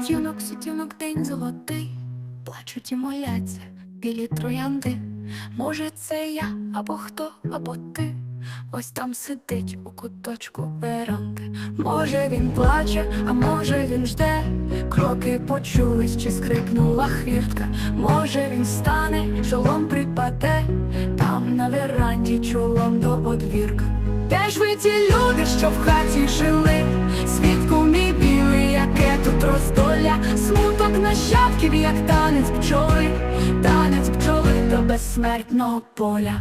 Світінок, світінок, день золотий, плачуть і моляться білі троянди. Може, це я або хто, або ти. Ось там сидить у куточку веранди. Може він плаче, а може він жде. Кроки почулись, чи скрипнула хвіртка. Може він стане, чолом припаде, там на веранді чолом до подвірка. Де ж ви ті люди, що в хаті жили? Роздоля, смуток нащадків, як танець пчоли, танець пчоли до безсмертного поля.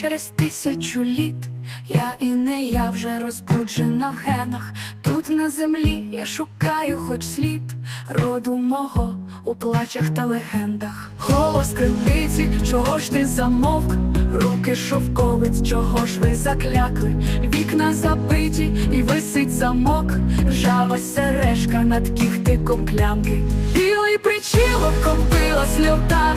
Через тисячу літ. Я і не я вже розбуджена в генах. Тут на землі я шукаю хоч слід роду мого у плачах та легендах. Голос кривиці, чого ж ти замовк? Руки шовковиць, чого ж ви заклякли? Вікна забиті і висить замок, жава сережка над кіхтиком клямки. Білий причілок копила сльота,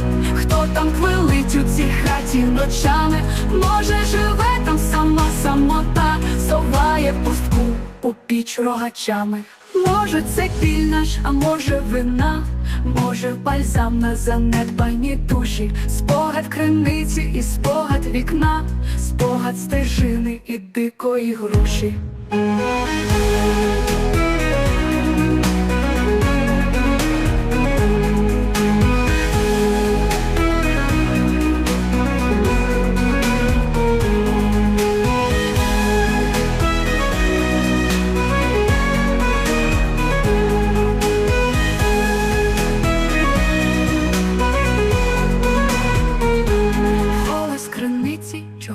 там квилить у цій хаті ночами, може живе там сама самота, соває пустку у піч рогачами. Може, це біль наш, а може вина, може бальзам на занедбані душі, спогад криниці і спогад вікна, спогад стежини і дикої груші.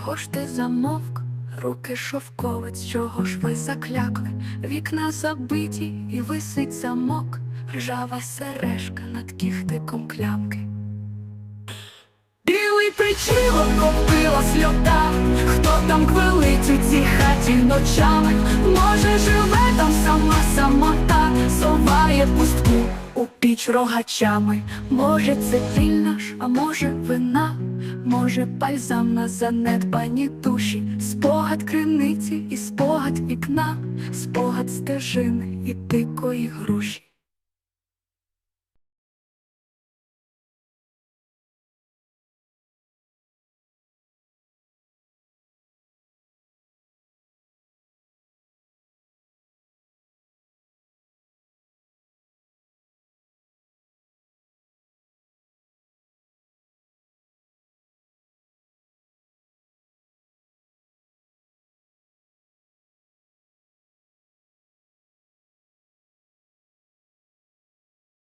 Чого ж ти замовк? Руки шовковець, чого ж ви заклякли? Вікна забиті і висить замок, ржава сережка над кіхтиком клямки. Білий причілок копила сльота, хто там квилить у цій хаті ночами, може живе там сама самота, соває пустку у піч рогачами, може це біль наш, а може вина, може бальзам на занедбані душі, спогад криниці і спогад вікна, спогад стежини і дикої груші.